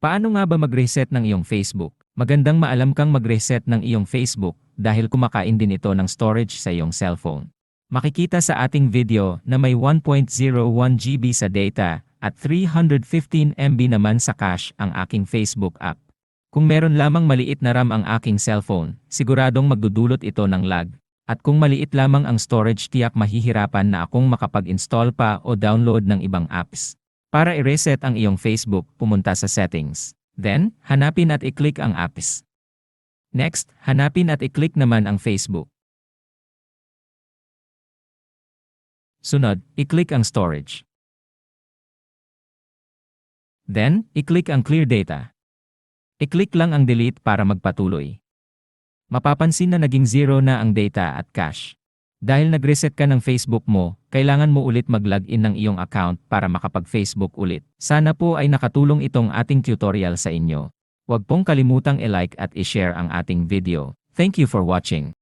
Paano nga ba mag-reset ng iyong Facebook? Magandang maalam kang mag-reset ng iyong Facebook dahil kumakain din ito ng storage sa iyong cellphone. Makikita sa ating video na may 1.01 GB sa data at 315 MB naman sa cache ang aking Facebook app. Kung meron lamang maliit na RAM ang aking cellphone, siguradong magdudulot ito ng lag. At kung maliit lamang ang storage tiyak mahihirapan na akong makapag-install pa o download ng ibang apps. Para i-reset ang iyong Facebook, pumunta sa Settings. Then, hanapin at i-click ang apps. Next, hanapin at i-click naman ang Facebook. Sunod, i-click ang Storage. Then, i-click ang Clear Data. I-click lang ang Delete para magpatuloy. Mapapansin na naging zero na ang data at cache. Dahil nag-reset ka ng Facebook mo, kailangan mo ulit mag-login ng iyong account para makapag-Facebook ulit. Sana po ay nakatulong itong ating tutorial sa inyo. Huwag pong kalimutang i-like at i-share ang ating video. Thank you for watching.